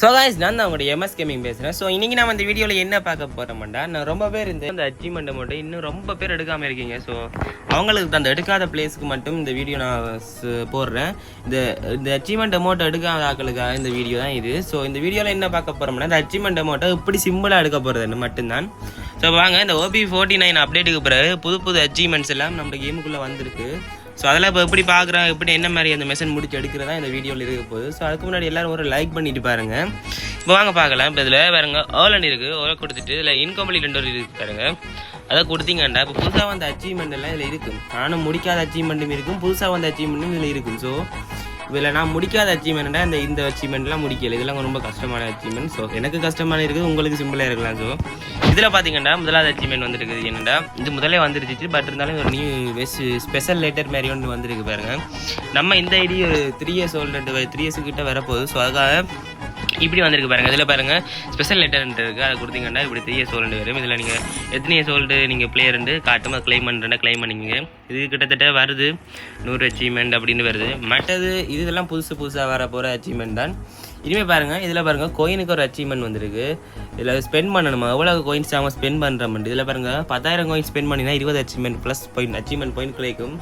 So guys நான் தான் உங்களுடைய எம்எஸ் கேமிங் பேசுகிறேன் ஸோ இன்றைக்கி நான் அந்த வீடியோவில் என்ன பார்க்க போகிறோம்டா நான் ரொம்ப பேர் இந்த அந்த அச்சீவ்மெண்ட்டை மட்டும் இன்னும் ரொம்ப பேர் எடுக்காமல் இருக்கீங்க. ஸோ அவங்களுக்கு அந்த எடுக்காத பிளேஸ்க்கு மட்டும் இந்த வீடியோ நான் போடுறேன். இந்த இந்த அச்சீவ்மெண்ட் அமௌண்ட் எடுக்காத ஆக்களுக்காக இந்த வீடியோ தான் இது. ஸோ இந்த வீடியோவில் என்ன பார்க்க போகிறோம்னா இந்த அச்சீவ்மெண்ட் அமௌண்ட்டை இப்படி சிம்பிளாக எடுக்க போகிறது மட்டும்தான். ஸோ வாங்க இந்த ஓபி ஃபோர்ட்டி நைன் அப்டேட்டுக்கு பிறகு புது புது அச்சீவ்மெண்ட்ஸ் எல்லாம் நம்ம கேமுக்குள்ளே வந்திருக்கு. ஸோ அதெல்லாம் இப்போ எப்படி பார்க்குறோம் எப்படி என்ன மாதிரி அந்த மெஷன் முடிச்சு எடுக்கிறதா இந்த வீடியோவில் இருக்க போகுது. ஸோ அதுக்கு முன்னாடி எல்லோரும் ஒரு லைக் பண்ணிட்டு பாருங்க. இப்போ வாங்க பார்க்கலாம் இப்போ இதில் பாருங்க ஓலன் இருக்குது ஓலை கொடுத்துட்டு இதில் இன்கம்ப்ளீட் ரெண்டு இருக்குது பாருங்க. அதை கொடுத்தீங்கண்டா இப்போ புதுசாக வந்த அச்சீவ்மெண்ட் எல்லாம் இதில் இருக்கும் நானும் முடிக்காத அச்சீவ்மெண்ட்டும் இருக்கும் புதுசாக வந்த அச்சீவ்மெண்ட்டும் இதில் இருக்கும். ஸோ இதில் நான் முடிக்காத அச்சீவ்மெண்ட்டாக இந்த இந்த அச்சீவ்மெண்ட்லாம் முடிக்கல. இதெல்லாம் ரொம்ப கஷ்டமான அச்சீவ்மெண்ட் ஸோ எனக்கு கஷ்டமான இருக்குது உங்களுக்கு சிம்பிளாக இருக்கலாம் ஸோ இதில் பார்த்தீங்கன்னா முதலாவது அச்சீவ்மெண்ட் வந்துருக்குது என்னென்னா இது முதலே வந்துருச்சு பட் இருந்தாலும் ஒரு நியூ வெஸ் ஸ்பெஷல் லெட்டர் மாதிரி ஒன்று வந்திருக்கு பாருங்க. நம்ம இந்த ஐடி ஒரு three years old three years கிட்ட வரப்போகுது. ஸோ அதுக்காக இப்படி வந்திருக்கு பாருங்க. இதில் பாருங்க ஸ்பெஷல் லெட்டர்ன்ட்டு இருக்குது அதை கொடுத்தீங்கன்னா இப்படி த்ரீ இயர்ஸ் ஓல்டு வரும். இதில் நீங்கள் எத்தனை இயர்ஸ் ஓல்டு நீங்கள் பிளேயர்ண்டு காட்டும் அதை கிளைம் பண்ணுறேன் கிளைம் பண்ணிக்கோங்க. இது கிட்டத்தட்ட வருது. நூறு அச்சீவ்மெண்ட் அப்படின்னு வருது. மற்றது இது இதெல்லாம் புதுசு புதுசாக வர போகிற அச்சீவ்மெண்ட் தான். இனிமேல் பாருங்கள் இதில் பாருங்கள் கோயினுக்கு ஒரு அச்சீவ்மெண்ட் வந்திருக்கு. இதில் ஸ்பெண்ட் பண்ணணுமா? எவ்வளோ கோயின்ஸ் அவங்க ஸ்பெண்ட் பண்ணுறோம் இதில் பாருங்கள் பத்தாயிரம் கோயின் ஸ்பெண்ட் பண்ணினா இருபது achievement plus point achievement point கிடைக்கும்.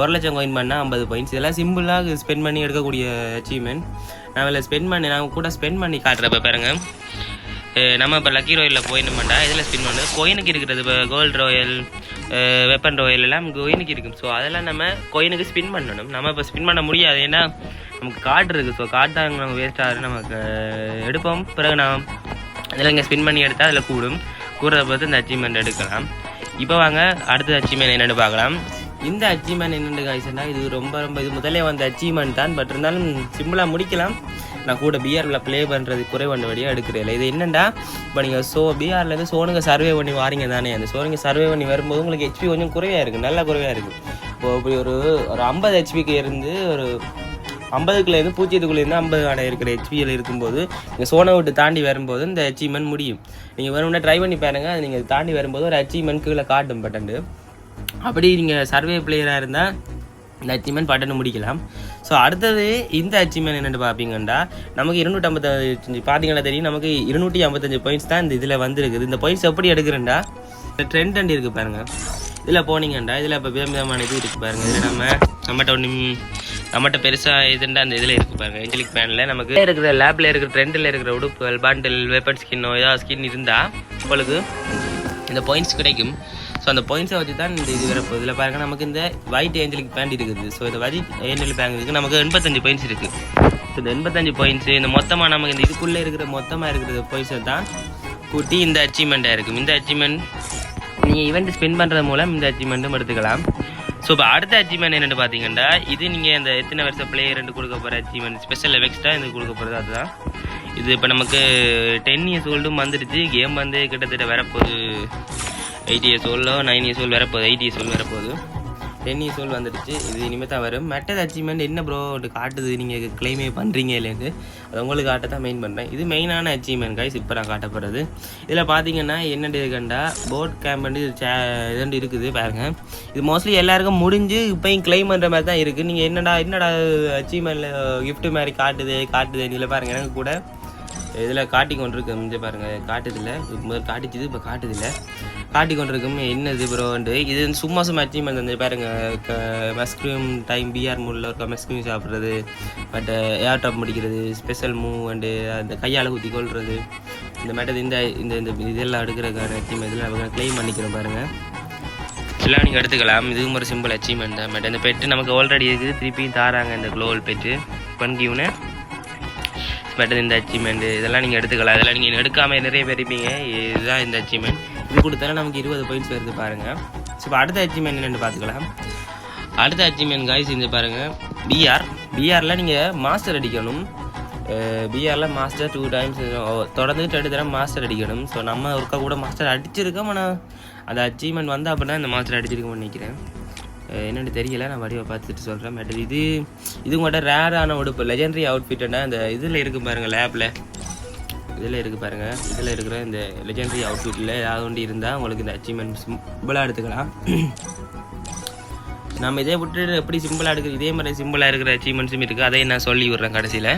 ஒரு லட்சம் கோயின் பண்ணால் ஐம்பது பாயிண்ட்ஸ் இதெல்லாம் சிம்பிளாக ஸ்பெண்ட் பண்ணி எடுக்கக்கூடிய அச்சீவ்மெண்ட் நான் இதில் ஸ்பெண்ட் பண்ணி நான் கூட ஸ்பெண்ட் பண்ணி காட்டுறப்ப பாருங்க. நம்ம இப்போ லக்கி ராயலில் போயிடமாட்டா இதில் ஸ்பெண்ட் பண்ணுறது கோயினுக்கு இருக்கிறது இப்போ கோல்டு ராயல் வெப்பன் ராயல் எல்லாம் கோயினுக்கு இருக்கும். ஸோ அதெல்லாம் நம்ம கோயினுக்கு ஸ்பின் பண்ணணும். நம்ம இப்போ ஸ்பின் பண்ண முடியாது. ஏன்னா நமக்கு கார்டு இருக்குது ஸோ கார்டு தான் நம்ம வேஸ்ட் ஆகுது. நமக்கு எடுப்போம். பிறகு நான் அதில் இங்கே ஸ்பின் பண்ணி எடுத்தால் அதில் கூடும். கூடுறத பார்த்து இந்த அச்சீவ்மெண்ட் எடுக்கலாம். இப்போ வாங்க அடுத்த அச்சீவ்மெண்ட் என்னென்னு பார்க்கலாம். இந்த அச்சீவ்மெண்ட் என்னென்னு காய்ச்சனா இது ரொம்ப ரொம்ப இது முதலே வந்த அச்சீவ்மெண்ட் தான். பட் இருந்தாலும் சிம்பிளாக முடிக்கலாம். நான் கூட பிஆரில் ப்ளே பண்ணுறது குறைவண்ட வழியாக எடுக்கிறேன். இது என்னென்னா இப்போ நீங்கள் ஸோ பிஆர்லேருந்து சோனுங்க சர்வே பண்ணி வாரீங்க தானே. அந்த சோனுங்க சர்வே பண்ணி வரும்போது உங்களுக்கு ஹெச்பி கொஞ்சம் குறைவாக இருக்குது நல்லா குறைவாக இருக்குது இப்போ இப்படி ஒரு ஒரு ஐம்பது ஹெச்பிக்கு இருந்து ஒரு ஐம்பதுக்குள்ளேருந்து பூஜ்ஜியத்துக்குள்ளேருந்து ஐம்பது ஆட இருக்கிற ஹெச்பியில் இருக்கும்போது நீங்கள் சோனை விட்டு தாண்டி வரும்போது இந்த அச்சீவ்மெண்ட் முடியும். நீங்கள் வேணும்னா ட்ரை பண்ணி பாருங்கள் அது நீங்கள் தாண்டி வரும்போது ஒரு அச்சீவ்மெண்ட் கீழே காட்டும் பட்டன்ட்டு அப்படி நீங்கள் சர்வே பிளேயராக இருந்தால் இந்த அச்சீவ்மெண்ட் பட்டனை முடிக்கலாம். ஸோ அடுத்தது இந்த அச்சீவ்மெண்ட் என்னென்னு பார்ப்பீங்கன்னா நமக்கு இருநூற்றி ஐம்பத்தஞ்சு பார்த்தீங்களா தெரியும்? நமக்கு இருநூற்றி ஐம்பத்தஞ்சு பாயிண்ட்ஸ் தான் இந்த இதில் வந்திருக்குது. இந்த பாயிண்ட்ஸ் எப்படி எடுக்கிறேன்டா? இந்த ட்ரெண்ட் அண்ட் இருக்குது பாருங்கள் இதில் போனீங்கண்டா இதில் இப்போ விதவிதமான இது இருக்குது பாருங்கள் இதில் நம்ம நம்மகிட்ட ஒன்று நம்மகிட்ட பெருசாக இதுண்டா அந்த இதில் இருக்குது பாருங்க. ஏஞ்சலிக் பேனில் நமக்கு இருக்கிற லேபில் இருக்கிற ட்ரெண்டில் இருக்கிற உடுப்புகள் பாண்டில் வெப்பன் ஸ்கின்னோ ஏதாவது ஸ்கின் இருந்தால் உங்களுக்கு இந்த பாயிண்ட்ஸ் கிடைக்கும். ஸோ அந்த பாயிண்ட்ஸை வச்சு தான் இந்த இது வரப்போ இதில் பாருங்க நமக்கு இந்த ஒயிட் ஏஞ்சலுக்கு பேண்ட் இருக்குது. ஸோ இந்த ஒயிட் ஏஞ்சல் பேங்க் இருக்குது. நமக்கு எண்பத்தஞ்சு பாயிண்ட்ஸ் இருக்குது இந்த எண்பத்தஞ்சு பாயிண்ட்ஸ் இந்த மொத்தமாக நமக்கு இந்த இதுக்குள்ளே இருக்கிற மொத்தமாக இருக்கிற பாயிண்ட்ஸை தான் கூட்டி இந்த அச்சீவ்மெண்ட்டாக இருக்கும். இந்த அச்சீவ்மெண்ட் நீங்கள் ஈவெண்ட் ஸ்பெண்ட் பண்ணுறது மூலம் இந்த அச்சீவ்மெண்ட்டும் எடுத்துக்கலாம். ஸோ இப்போ அடுத்த அச்சீவ்மெண்ட் என்னென்னு பார்த்தீங்கன்னா இது நீங்கள் இந்த எத்தனை வருஷம் பிளேயர் கொடுக்க போகிற அச்சீவ்மெண்ட் ஸ்பெஷல் எஃபெக்ட்ஸாக இது கொடுக்க போகிறது அதுதான். இது இப்போ நமக்கு டென் இயர்ஸ் ஓல்டும் வந்துடுச்சு. கேம் வந்து கிட்டத்தட்ட வரப்போகுது எயிட் இயர்ஸ் ஓல்டோ நைன் இயர்ஸ் ஓல்டு வரப்போகுது எயிட் இயர்ஸ் ஓல்டு வரப்போகுது. டென் இயர்ஸ் ஓல்டு வந்துடுச்சு. இது இனிமேல் தான் வரும். மெட்டது அச்சீவ்மெண்ட் என்ன ப்ரோ காட்டுது நீங்கள் கிளைமே பண்ணுறீங்க இல்லைன்னு அது உங்களுக்கு காட்ட தான் மெயின் பண்ணுறேன் இது மெயினான அச்சீவ்மெண்ட் காய்ஸ் இப்போ நான் காட்டப்படுறது இதில் பார்த்தீங்கன்னா என்னென்னு இருக்குண்டா போட் கேம்ப் சே இது இருக்குது பாருங்கள் இது மோஸ்ட்லி எல்லாருக்கும் முடிஞ்சு இப்போயும் கிளைம் பண்ணுற மாதிரி தான் இருக்குது நீங்கள் என்னடா என்னடா அச்சீவ்மெண்ட்டில் கிஃப்ட் மாதிரி காட்டுது காட்டுது இதில் பாருங்கள் எனக்கு கூட இதில் காட்டி கொண்டிருக்கு. முடிஞ்ச பாருங்கள் காட்டுதில்லை முதல் காட்டிச்சுது இப்போ காட்டுதில்லை காட்டி கொண்டிருக்கும் என்னது ப்ரோண்டு இது வந்து சும்மா சும்மா அச்சீவ்மெண்ட் வந்து பாருங்க மஸ்க்ரீம் டைம் பிஆர் மூலில் இருக்க மஸ்க்ரீம் சாப்பிட்றது பட் ஏர் டாப் முடிக்கிறது ஸ்பெஷல் மூவ் அண்டு அந்த கையால் குத்தி கொள்வது இந்த மேட்டது இந்த இந்த இந்த இதெல்லாம் எடுக்கிறதுக்கான அச்சீவ்மெண்ட் இதெல்லாம் அவங்க க்ளைம் பண்ணிக்கிறோம் பாருங்கள் இதெல்லாம் நீங்கள் எடுத்துக்கலாம். இதுவும் ஒரு சிம்பிள் அச்சீவ்மெண்ட் தான். பட் இந்த பெட்டு நமக்கு ஆல்ரெடி இருக்குது. திருப்பியும் தாராங்க இந்த க்ளோவல் பெட்டு பன்கியூன்னு பட் இந்த அச்சீவ்மெண்ட் இதெல்லாம் நீங்கள் எடுத்துக்கலாம். இதெல்லாம் நீங்கள் எடுக்காமல் நிறைய பேர் இருப்பீங்க. இதுதான் இந்த அச்சீவ்மெண்ட் இது கொடுத்தாலும் நமக்கு இருபது பாயிண்ட்ஸ் வருது பாருங்கள் ஸோ இப்போ அடுத்த அச்சீவ்மெண்ட் என்னென்னு பார்த்துக்கலாம் அடுத்த அச்சீவ்மெண்ட் காய்ஸ் இந்த பாருங்கள் பிஆர் பிஆரில் நீங்கள் மாஸ்டர் அடிக்கணும். பிஆரில் மாஸ்டர் டூ டைம்ஸ் தொடர்ந்துட்டு ரெண்டு தடவை மாஸ்டர் அடிக்கணும். ஸோ நம்ம ஒருக்கா கூட மாஸ்டர் அடிச்சிருக்கோம் ஆனால் அந்த அச்சீவ்மெண்ட் வந்து அப்படின்னா இந்த மாஸ்டர் அடிச்சிருக்கோம்னு நினைக்கிறேன். என்னென்னு தெரியல நான் வடிவை பார்த்துட்டு சொல்கிறேன் பட் இது இது கூட ரேரான உடுப்பு. லெஜெண்டரி அவுட்ஃபிட்டுன்னா அந்த இதில் இருக்கு பாருங்கள் லேப்பில் இதில் இருக்குது பாருங்க. இதில் இருக்கிற இந்த லெஜெண்டரி அவுட்ஃபிட்டில் ஏதாவது ஒன்று இருந்தால் உங்களுக்கு இந்த அச்சீவ்மெண்ட் சிம்பிளாக எடுத்துக்கலாம். நம்ம இதே விட்டுட்டு எப்படி சிம்பிளாக எடுக்கிறது இதே மாதிரி சிம்பிளாக இருக்கிற அச்சீவ்மெண்ட்ஸும் இருக்குது அதையும் நான் சொல்லி விட்றேன் கடைசியில்.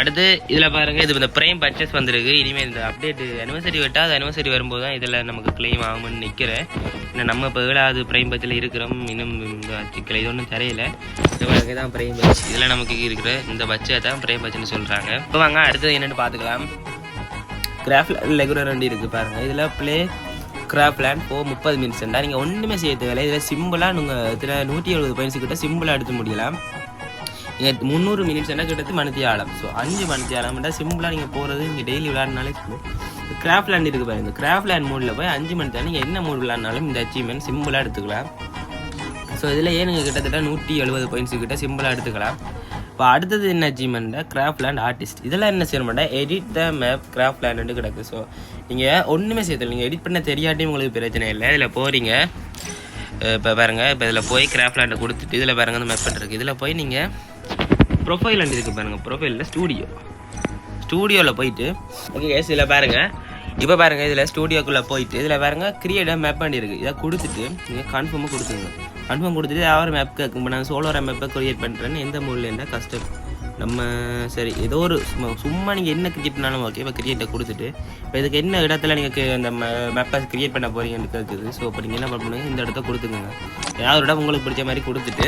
அடுத்து இதில் பாருங்கள் இது இந்த ப்ரைம் பர்ச்சேஸ் வந்திருக்கு. இனிமேல் இந்த அப்டேட் அனிவர்சரி விட்டால் அது அனிவர்சரி வரும்போது தான் இதில் நமக்கு கிளைம் ஆகும்னு நிற்கிறேன் ஏன்னா நம்ம இப்போ ஏழாவது ப்ரைம் பட்சில் இருக்கிறோம். இன்னும் இந்த இது ஒன்றும் தெரியல. இது பாருங்க தான் ப்ரைம் பட்ச் இதில் நமக்கு இருக்கிற இந்த பட்சை தான் ப்ரைம் பட்சன்னு சொல்கிறாங்க இப்போ வாங்க அடுத்தது என்னென்னு பார்த்துக்கலாம். கிராஃப்ட் லெகுலர் வண்டி இருக்குது பாருங்கள் இதில் ப்ளே கிராஃப்ட் போ முப்பது மினிட்ஸ்ண்டா நீங்கள் ஒன்றுமே செய்ய தேவையில்லை. இதில் சிம்பிளாக நீங்கள் இதில் நூற்றி எழுபது பாயிண்ட்ஸ் கிட்ட சிம்பிளாக எடுத்து முடியலாம் முந்நூறு மினிட்ஸ் என்ன கிட்டத்து மணித்தி ஸோ அஞ்சு மணித்தி சிம்பிளாக நீங்கள் போகிறது நீங்கள் டெய்லி விளாட்னாலே கிராஃப்ட் லேண்ட் இருக்குது பாருங்க கிராஃப்ட் லேண்ட் மோடில் போய் அஞ்சு மணி தான் நீங்கள் என்ன மோட் விளாட்னாலும் இந்த அச்சீவ்மெண்ட் சிம்பிளாக எடுத்துக்கலாம். ஸோ இதில் ஏனுங்க கிட்டத்தட்ட நூற்றி எழுபது பாயிண்ட்ஸ் கிட்ட சிம்பிளாக எடுத்துக்கலாம். இப்போ அடுத்தது என்ன அச்சீவ்மெண்ட்டாக கிராஃப்ட் லேண்ட் ஆர்டிஸ்ட் இதெல்லாம் என்ன செய்யணும்டா edit the map craft land கிடக்கு. ஸோ நீங்கள் ஒன்றுமே செய்யல நீங்கள் எடிட் பண்ண தெரியாட்டியும் உங்களுக்கு பிரச்சனை இல்லை. இதில் போகிறீங்க இப்போ பாருங்கள் இப்போ இதில் போய் கிராஃப்ட் லேண்டை கொடுத்துட்டு இதில் பாருங்க அந்த மேப் இருக்குது இதில் போய் நீங்கள் ப்ரொஃபைல் அண்ட் இருக்குது பாருங்கள் ப்ரொஃபைலில் ஸ்டூடியோ ஸ்டூடியோவில் போயிட்டு ஓகே கேஸ் இதில் பாருங்கள் இப்போ பாருங்கள் இதில் ஸ்டூடியோக்குள்ளே போயிட்டு இதில் பாருங்கள் கிரியேட்டாக மேப் பண்ணியிருக்கு இருக்குது இதை கொடுத்துட்டு நீங்கள் கன்ஃபார்மாக கொடுத்துருங்க. கன்ஃபார்ம் கொடுத்துட்டு யார் மேப் கேட்கும். நான் சோலோரா மேப்பை கிரியேட் பண்ணுறேன்னு எந்த மூலில் இருந்தால் கஷ்டம் நம்ம சரி ஏதோ ஒரு சும்மா சும்மா நீங்கள் என்ன கிரியேட் பண்ணாலும் ஓகே இப்போ கிரியேட்டை கொடுத்துட்டு இப்போ இதுக்கு என்ன இடத்துல நீங்கள் அந்த மேப்பை கிரியேட் பண்ண போகிறீங்கன்னு இருக்குது. ஸோ இப்போ நீங்கள் என்ன பண்ணுங்க இந்த இடத்த கொடுத்துக்கோங்க. ஏதாவது ஒரு இடம் உங்களுக்கு பிடிச்ச மாதிரி கொடுத்துட்டு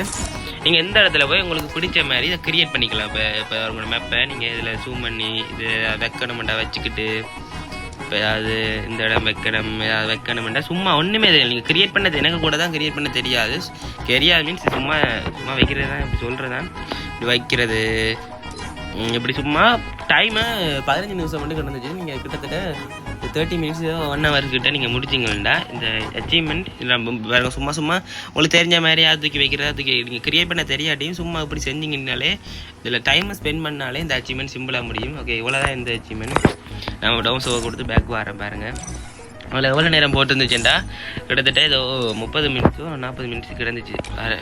நீங்கள் எந்த இடத்துல போய் உங்களுக்கு பிடிச்ச மாதிரி இதை கிரியேட் பண்ணிக்கலாம். இப்போ இப்போ உங்களோட மேப்பை நீங்கள் இதில் ஜூம் பண்ணி இது வைக்கணுமெண்டா வச்சுக்கிட்டு இப்போ ஏதாவது இந்த இடம் வைக்கணும் ஏதாவது வைக்கணுமெண்டா சும்மா ஒன்றுமே தெரியல. நீங்கள் கிரியேட் பண்ணது எனக்கு கூட தான் கிரியேட் பண்ண தெரியாது. தெரியாது மீன்ஸ் சும்மா சும்மா வைக்கிறது தான் இப்படி சொல்கிறது தான் இப்படி வைக்கிறது. இப்படி சும்மா டைமை பதினஞ்சு நிமிஷம் மட்டும் கிடந்துச்சு. நீங்கள் கிட்டத்தட்ட தேர்ட்டி மினிட்ஸ் ஒன் ஹவர் கிட்ட நீங்கள் முடிச்சிங்களா இந்த அச்சீவ்மெண்ட் வேறு சும்மா சும்மா உங்களுக்கு தெரிஞ்ச மாதிரி அது தூக்கி வைக்கிறதா தூக்கி நீங்கள் கிரியேட் பண்ண தெரியாட்டியும் சும்மா இப்படி செஞ்சீங்கன்னாலே இதில் டைமை ஸ்பெண்ட் பண்ணாலே இந்த அச்சீவ்மெண்ட் சிம்பிளாக முடியும். ஓகே இவ்வளோதான் இந்த அச்சீவ்மெண்ட் நம்ம டவுன் சோவை கொடுத்து பேக் வரேன் பாருங்கள் அதில் எவ்வளோ நேரம் போட்டுருந்துச்சுண்டா? கிட்டத்தட்ட ஏதோ முப்பது மினிட்ஸோ நாற்பது மினிட்ஸ் கிடந்துச்சு. வேறு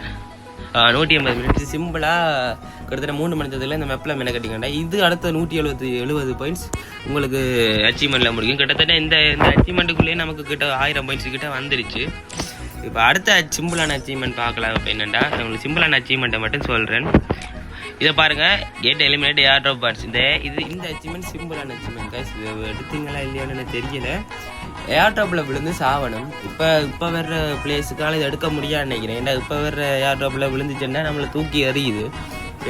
நூற்றி ஐம்பது மினிட்ஸ் சிம்பிளாக கிட்டத்தட்ட மூணு மணி நேரத்தில் இந்த மெனை மெனக்கட்டிங்கண்டா இது அடுத்த நூற்றி எழுபது எழுபது பாயிண்ட்ஸ் உங்களுக்கு அச்சீவ்மெண்ட்டில் முடியும். கிட்டத்தட்ட இந்த இந்த அச்சீவ்மெண்ட்டுக்குள்ளேயே நமக்கு கிட்ட ஆயிரம் பாயிண்ட்ஸ் கிட்ட வந்துருச்சு. இப்போ அடுத்த சிம்பிளான அச்சீவ்மெண்ட் பார்க்கலாம். இப்போ என்னென்னா நான் உங்களுக்கு சிம்பிளான அச்சீவ்மெண்ட்டை மட்டும் சொல்கிறேன் இதை பாருங்க. Get eliminate air drop parts இந்த இது இந்த அச்சீவ்மெண்ட் சிம்பிளான அச்சீவ்மெண்ட் கைஸ் எடுத்தீங்களா இல்லையான்னு எனக்கு தெரியல. ஏர்டாப்பில் விழுந்து சாவணும். இப்போ இப்போ வர்ற பிளேஸுக்கால இதை எடுக்க முடியாதுன்னு நினைக்கிறேன். ஏன்னா இப்போ வர்ற ஏர் ட்ராப்பில் விழுந்துச்சுன்னா நம்மளை தூக்கி எறியுது.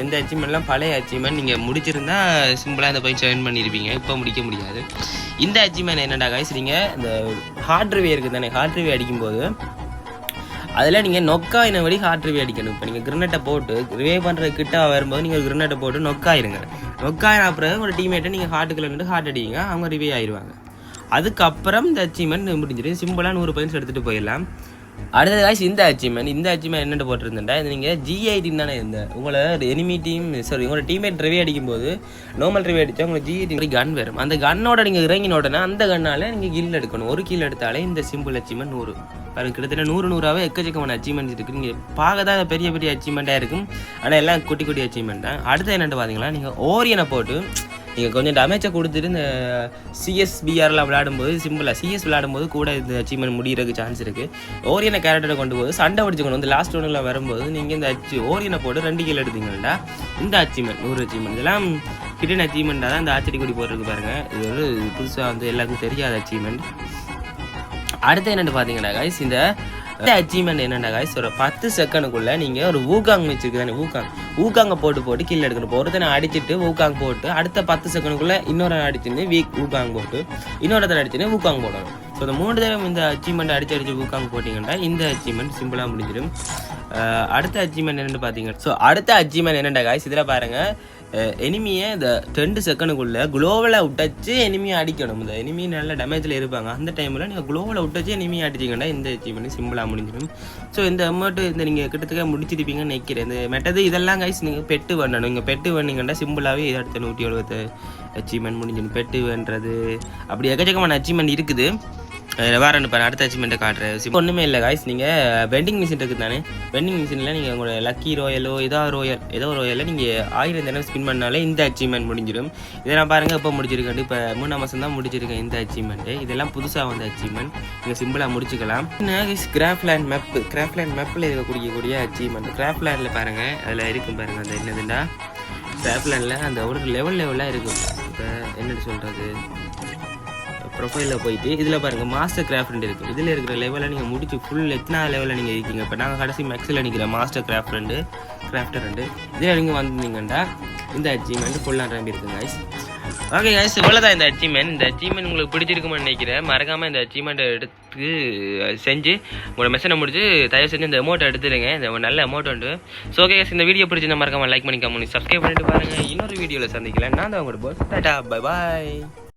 எந்த அச்சீவ்மெண்ட்லாம் பழைய அச்சீவ்மெண்ட் நீங்கள் முடிச்சிருந்தா சிம்பிளாக இந்த போய் ஜாயின் பண்ணியிருப்பீங்க இப்போ முடிக்க முடியாது. இந்த அச்சீவ்மெண்ட் என்னடா காய்ஸ் நீங்கள் இந்த ஹார்ட்ரிவே இருக்குது தானே? ஹார்ட்ரிவே அடிக்கும்போது அதில் நீங்கள் நொக்காயின வழி ஹார்ட் ரிவே அடிக்கணும். இப்போ நீங்கள் கிரினட்டை போட்டு ரிவே பண்ணுற கிட்ட வரும்போது நீங்கள் கிரினட்டை போட்டு நொக்காயிருங்க. நொக்காயின அப்புறம் ஒரு டீம்மேட்டை நீங்கள் ஹார்ட்டுக்குள்ள நின்று ஹார்ட் அடிங்க அவங்க ரிவே ஆயிடுவாங்க அதுக்கப்புறம் இந்த அச்சீவ்மெண்ட் முடிஞ்சிடும். சிம்பிளாக நூறு பாயிண்ட்ஸ் எடுத்துகிட்டு போயிடலாம். அடுத்தது காய்ச்சி இந்த அச்சீவ்மெண்ட் இந்த அச்சீவ்மெண்ட் என்னென்ன போட்டிருந்தேன்டா இது நீங்கள் ஜிஐடின்னு தானே இருந்தேன். உங்களை எனிமி டீம் சாரி உங்களோட டீம்மேட் ரிவே அடிக்கும்போது நார்மல் ரிவே அடித்தா உங்களுக்கு ஜிஐடி கன் வரும். அந்த கன்னோட நீங்கள் இறங்கின உடனே அந்த கண்ணால் நீங்கள் கில் எடுக்கணும். ஒரு கீழ் எடுத்தாலே இந்த சிம்பிள் அச்சீவ்மெண்ட் நூறு. பாருங்க கிட்டத்தட்ட நூறு நூறாவே எக்கச்சக்கமான அச்சீவ்மெண்ட்ஸ் இருக்குது நீங்கள் பார்க்க தான் பெரிய பெரிய அச்சீவ்மெண்ட்டாக இருக்கும். ஆனால் எல்லாம் குட்டி குட்டி அச்சீவ்மெண்ட் தான். அடுத்து என்னென்னு பார்த்தீங்கன்னா நீங்கள் ஓரியனை போட்டு நீங்கள் கொஞ்சம் டேமேஜை கொடுத்துட்டு இந்த சிஎஸ்பிஆரில் விளையாடும்போது சிம்பிளாக சிஎஸ் விளையாடும்போது கூட இந்த அச்சீவ்மெண்ட் முடிகிறதுக்கு சான்ஸ் இருக்குது ஓரியனை கேரக்டரை கொண்டு போது சண்டை உடித்து கொண்டு வந்து லாஸ்ட் ஒன்றில் வரும்போது நீங்கள் இந்த அச்சு ஓரியனை போட்டு ரெண்டு கீழே எடுத்தீங்கன்னா இந்த அச்சீவ்மெண்ட் நூறு அச்சீவ்மெண்ட் இதெல்லாம் ஹிடன் அச்சீவ்மெண்ட்டாக தான் இந்த ஆச்சடி கொடி போட்டிருக்கு பாருங்கள் இது ஒரு புதுசாக வந்து எல்லாருக்கும் தெரியாத அச்சீவ்மெண்ட் அடுத்து என்னென்னு பார்த்தீங்கன்னா கைஸ் இந்த இந்த அச்சீவ்மெண்ட் என்னென்ன காய் ஒரு பத்து செகண்டுக்குள்ள நீங்கள் ஒரு ஊகாங் வச்சிருக்கு தானே ஊகாங் ஊகாங்க போட்டு போட்டு கீழே எடுக்கணும். ஒருத்தனை அடிச்சிட்டு ஊகாங் போட்டு அடுத்த பத்து செகண்டுக்குள்ள இன்னொரு அடிச்சுன்னு வீக் ஊகாங் போட்டு இன்னொருத்தனை அடிச்சுன்னு ஊகாங் போடணும். ஸோ இந்த மூணு தடவை இந்த அச்சீவ்மெண்ட் அடிச்சு அடிச்சு ஊகாங் போட்டிங்கன்னா இந்த அச்சீவ்மெண்ட் சிம்பிளாக முடிஞ்சிடும். அடுத்த அச்சீவ்மெண்ட் என்னென்னு பார்த்தீங்கன்னா ஸோ அடுத்த அச்சீவ்மெண்ட் என்னென்ன காய்ஸ் இதில் பாருங்கள் எனிமியை இந்த ரெண்டு செகண்டுக்குள்ளே குளோவலை விட்டச்சு எனிமியை அடிக்கணும். இந்த எனிமி நல்ல டேமேஜில் இருப்பாங்க. அந்த டைமில் நீங்கள் குளோவலை விட்டச்சு எனிமியை அடிச்சிங்கன்னா இந்த அச்சீவ்மெண்ட் சிம்பிளாக முடிஞ்சிடும். ஸோ இந்த அமௌண்ட்டு இந்த நீங்கள் கிட்டத்தட்ட முடிச்சிருப்பீங்கன்னு நினைக்கிறேன். இந்த மெட்டது இதெல்லாம் கைஸ் நீங்கள் பெட்டு பண்ணணும். இங்கே பெட்டு பண்ணீங்கன்னா சிம்பிளாகவே இது அடுத்த நூற்றி எழுபத்து அச்சீவ்மெண்ட் முடிஞ்சிடும். பெட்டு வேண்டது அப்படி எக்கச்சக்கமான அச்சீவ்மெண்ட் இருக்குது. வேறு இப்போ அடுத்த அச்சீவ்மெண்ட்டை காட்டுறேன். இப்போ ஒன்றுமே இல்லை காய்ஸ் நீங்கள் வெண்டிங் மிஷின் இருக்குது தானே? வெண்டிங் மிஷினில் நீங்கள் உங்களோட லக்கி ரோயலோ ஏதோ ரோயல் ஏதோ ரோயலில் நீங்கள் ஆயிரம் தினம் ஸ்பின் பண்ணாலே இந்த அச்சீவ்மெண்ட் முடிஞ்சிடும். இதை நான் பாருங்கள் இப்போ முடிச்சிருக்கேன் இப்போ மூணாம் மாதம் தான் முடிச்சிருக்கேன் இந்த அச்சீவ்மெண்ட்டு இதெல்லாம் புதுசாக வந்த அச்சீவ்மெண்ட் நீங்கள் சிம்பிளாக முடிச்சுக்கலாம். கிராஃப்லேண்ட் மேப் கிராஃப்லேண்ட் மேப்பில் இருக்கக்கூடிய கூடிய அச்சீவ்மெண்ட் கிராஃப்லேண்டில் பாருங்கள் அதில் இருக்கும் பாருங்கள் அந்த என்னதுண்டா கிராஃப்ட்லேண்டில் அந்த ஒரு லெவல் லெவலாக இருக்கும். இப்போ என்னன்னு சொல்கிறது ப்ரொஃபைலில் போயிட்டு இதில் பாருங்கள் மாஸ்டர் கிராஃப்ட் இருக்குது இதில் இருக்கிற லெவலில் நீங்கள் முடிச்சு ஃபுல் எத்தனை லெவலில் நீங்கள் இருக்கீங்க? இப்போ நாங்கள் கடைசி மேக்ஸில் நிற்கிற மாஸ்டர் கிராஃப்ட் ரெண்டு கிராஃப்டர் ரெண்டு. இதில் நீங்கள் வந்தீங்கன்னா இந்த அச்சீவ்மெண்ட் ஃபுல்லாக நிரம்பி இருக்குங்க guys. ஓகே guys இவ்வளோதான் இந்த அச்சீவ்மெண்ட் இந்த அச்சீவ்மெண்ட் உங்களுக்கு பிடிச்சிருக்குமென்னு நினைக்கிறேன். மறக்காமல் இந்த அச்சீவ்மெண்ட்டை எடுத்து செஞ்சு உங்களோட மெஷனை முடிச்சு தயவு செஞ்சு இந்த அமௌண்ட் எடுத்துருங்க இந்த நல்ல அமௌண்ட் உண்டு. ஸோ ஓகே இந்த வீடியோ பிடிச்சிருந்தா மறக்காமல் லைக் பண்ணிக்காம சப்ஸ்கிரைப் பண்ணிட்டு பாருங்கள் இன்னொரு வீடியோவில் சந்திக்கலாம். நான் தான் உங்களோட போஸ் டாட்டா பை பாய்